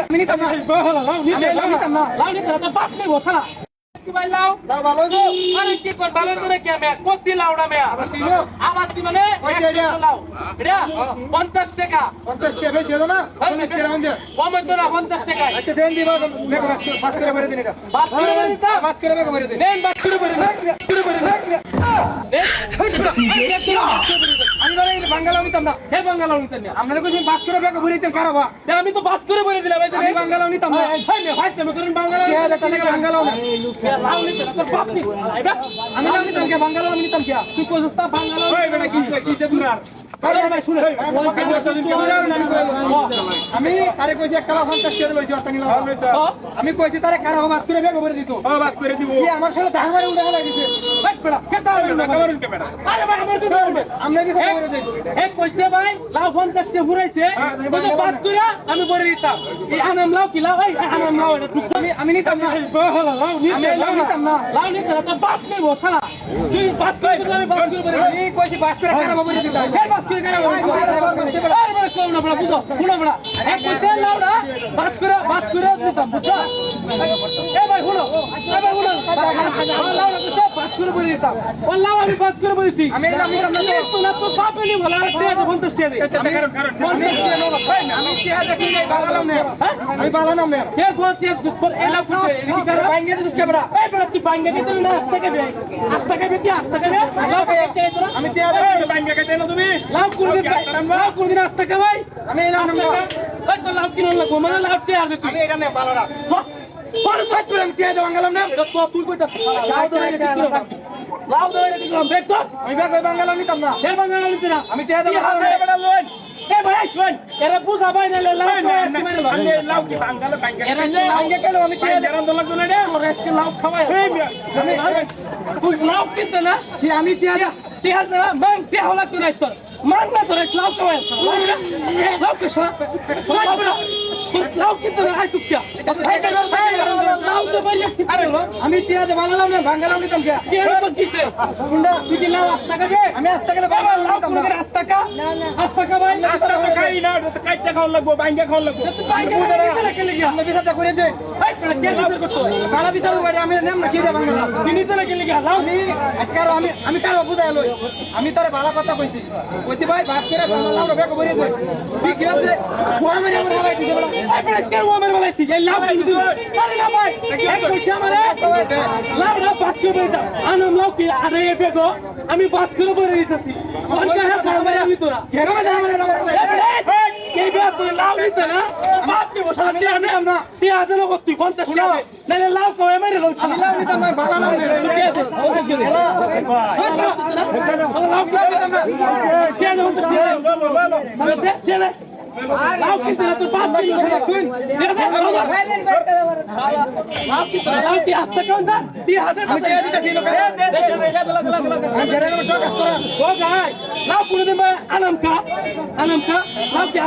আমি নিতাম না আমি নিতাম না লাউ নিতে তো বাপ নেই বসা না কি ভাই লাউ লাউ ভালো হইবো আরে কি কর ভালো করে কি আমি কষি লাউডা মেয়া আবার দিলো আবার কি মানে কয়টা এটা? 100 লাউ এটা 50 টাকা পঞ্চাশ টাকা বেশি হলো না চল্লিশ টাকা মন দিয়ে কমে তো না 50 টাকা আচ্ছা দেন দিবা মেঘ বাস করে ভরে দিন এটা বাস করে ভরে? বাস করে ভরে দিন নেন বাস করে করে আমি বলে এই নিতাম না হে বাঙ্গালা নিতেন না আপনারা কইছেন বাস করে মেঘ ভরে দিতেন কারাবা আমি তো বাস করে বলে দিলাম আমি নিতাম না তুমি করেন না লাউ নিতে না তোর বাপ আইবা আমি নিতাম কে? বাঙ্গালো আমি নিতাম কে? তুই কইছিস তা বাঙ্গালা ওই বেটা দুনার ভাই শুনে আমি তারে কইছি এক কালা পঞ্চাশ টাকা বলছি অর্থাৎ নিলাম আমি কইছি তারে কারাবা বাস করে মেঘ ভরে দিত। বাস করে দিব। আমার সাথে ধান মারি উঠে কইরা আমি বলে দিতাম। আনাম কি আনাম আমি নিতাম না। লাউ নিতাম। লাউ না তুই বাস করে আমি বাস করে আমি কইছি বাস করে কারাবা ভরে দিত এই বাস করে কেন বলে আরে ভাই কোন না বড় বুঝো শুনো বড়। এক কইছে লাউ না বাস করে বাস করে দিতাম বুঝছ এ ভাই শুনো এ ভাই শুনো। করে বলে দিতাম। লাউ আমি বাস করে বলেছি। আমি তো। না বলা না। আমি না না এলা এদিকে কারা বাইঙ্গে এই বড় তুই বাইঙ্গা দিতে না আস্তে আস্তে কি আস্তে আমি না তুমি আস্তে আমি এলাম না তো লাউ কিনো লাগো মানে লাউ তে আর তুই। আমি বালারা পরে সাইড করে আমি তে হাজার বাঙ্গালাম না? তো তুই কইতা লাউ তো এটা কি লাউ তো এটা কি ব্রেক তো আমি ব্যাগ ওই বাঙ্গালাও নিতাম না। কে বাঙ্গা নিতে না? আমি কি বাঙ্গালাও হাতে না বেটা লোন এ ভাই! এরা বুঝা ভাই না লাউ মানে আমি লাউ লাউ কি বাঙ্গালো ব্যাংকে এরা কেটে বাইঙ্গে কেলো আমি দলাগ না রে। তোর আজকে লাউ খাওয়াই তুই লাউ কিনতে না? কি আমি তে হাজার তুই না মান তে হলা তুই তোর মান না তোর লাউ লাউ শোনা। লাউ লাউ কিনতে আই তুই লাউ আরে আমি হাজার বাঙ্গালাও না বাঙ্গালাও নিতাম আমি আসতে গেলে বাবা বাঙ্গালাও লাউ নিতাম কোন না আস্তা কা আস্তা কা ভাই রাস্তা খাই না। লাগবো না? আমি করে না তো আমি বুঝাই লই। আমি তারে ভালো কথা কইছি। কইছি ভাই বাস করে বাঙ্গালাও ব্যাগ ভরে দে। ঠিক আছে? কোয়া মেরে আমার হারাই দিছে বড় এই কে ওমের বলাইছি এই লাউ কিনতে আরে না ভাই এক কইছে আমারে লাউ লাউ বাস করে বেটা আনাম লাউ কি আরে এ বেগো? আমি বাস করে বেরে দিতেছি। অনকা হ্যাঁ কারবাই আমি তোরা। কেন আমার তুই লাউ নিতে না বাপ কে বসা আছে আমি না। তুই আজ লোক তুই পঞ্চাশ টাকা নাহলে লাউ কমে মেরে লও আমি লাভ নিতাম না নিতাম আছে ওকে গেলে লাউ কিনতে না কে না পঞ্চাশ টাকা লো লো লো তাহলে দে চলে লাউ কিনতে না তোর বাপ কিলো সেটা শুন দে দে লাউ কিনতে না লাউ কি আস্তে কোন দা তুই হাতে আমি তে দিতে ছিল দে দে দে দলা দলা দলা আমি জেরে করে টাকা তোরা ও গাই লাউ কোন দিন আনাম কা আনাম কা লাউ কি